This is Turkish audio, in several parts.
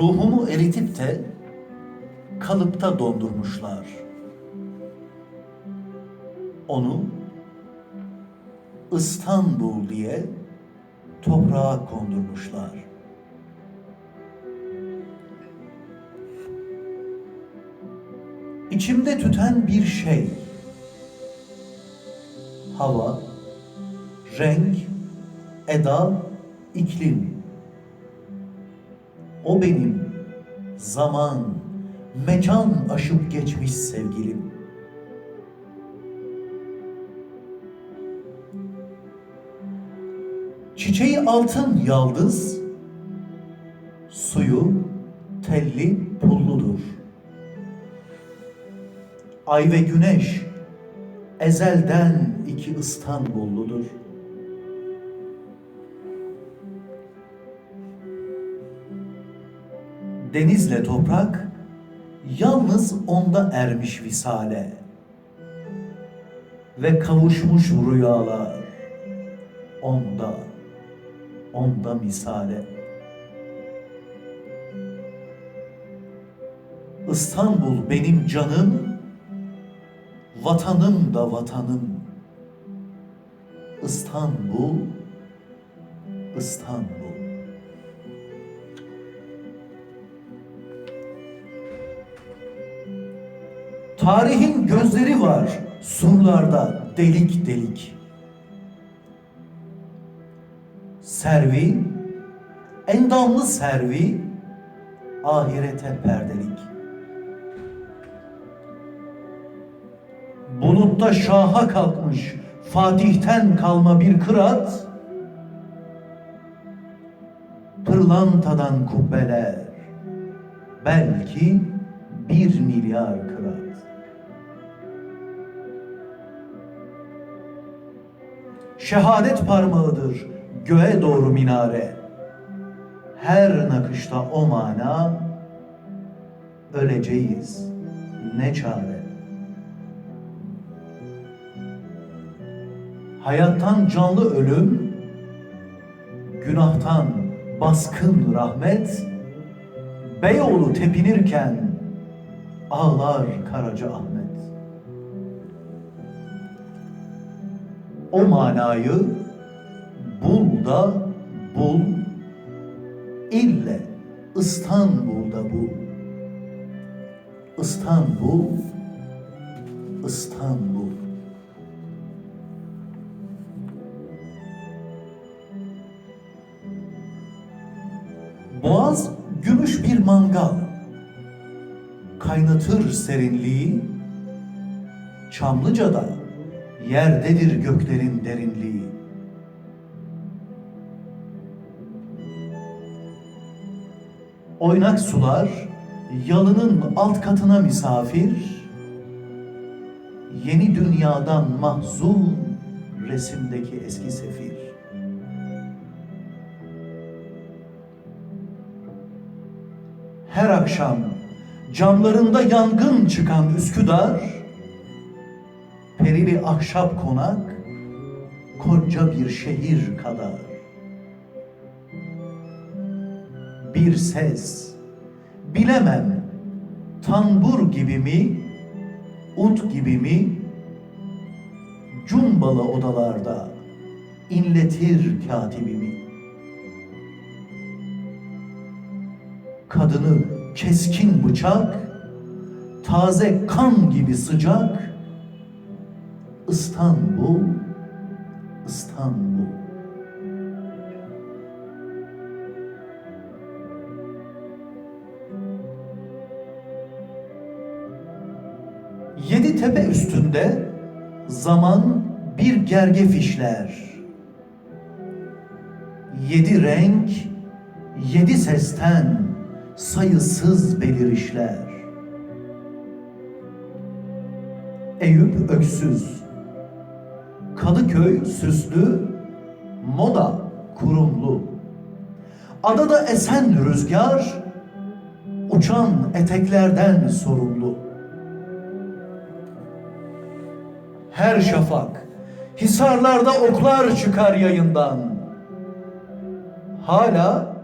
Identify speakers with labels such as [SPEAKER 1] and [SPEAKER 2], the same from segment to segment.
[SPEAKER 1] Ruhumu eritip de kalıpta dondurmuşlar. Onu İstanbul diye toprağa kondurmuşlar. İçimde tüten bir şey. Hava, renk, eda, iklim. O benim zaman, mekan aşıp geçmiş sevgilim. Çiçeği altın yaldız, suyu telli pulludur. Ay ve güneş ezelden iki İstanbulludur. Denizle toprak yalnız onda ermiş visale ve kavuşmuş rüyalar onda, onda misale. İstanbul benim canım, vatanım da vatanım. İstanbul, İstanbul. Tarihin gözleri var surlarda delik delik. Servi, endamlı servi, ahirete perdelik. Bulutta şaha kalkmış Fatih'ten kalma bir kırat, pırlantadan kubbeler, belki bir milyar kırat. Şehadet parmağıdır göğe doğru minare. Her nakışta o mana, öleceğiz ne çare. Hayattan canlı ölüm, günahtan baskın rahmet, Beyoğlu tepinirken ağlar Karaca Ahmet. O manayı bul da bul, ille İstanbul'da bul. İstanbul, İstanbul. Boğaz gümüş bir mangal. Kaynatır serinliği. Çamlıca'da yerdedir göklerin derinliği. Oynak sular yalının alt katına misafir. Yeni dünyadan mahzun resimdeki eski sefir. her akşam camlarında yangın çıkan Üsküdar, perili ahşap konak, koca bir şehir kadar. Bir ses, bilemem, tambur gibi mi, ut gibi mi, cumbalı odalarda inletir katibimi. kadını keskin bıçak, taze kan gibi sıcak, İstanbul, İstanbul. Yedi tepe üstünde zaman bir gerge fişler. Yedi renk, yedi sesten sayısız belirişler. Eyüp öksüz, Kadıköy süslü, moda kurumlu. Adada esen rüzgar, uçan eteklerden sorumlu. Her şafak, hisarlarda oklar çıkar yayından. Hala,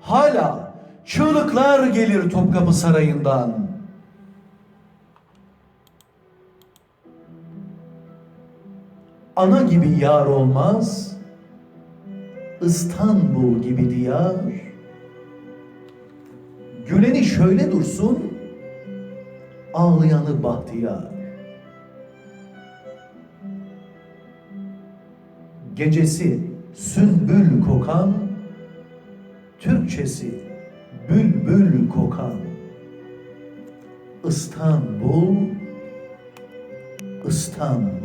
[SPEAKER 1] hala Çığlıklar gelir Topkapı Sarayı'ndan. Ana gibi yar olmaz, İstanbul gibi diyar. Güleni şöyle dursun, ağlayanı bahtiyar. Gecesi sümbül kokan, Türkçesi bülbül kokan. İstanbul, İstanbul.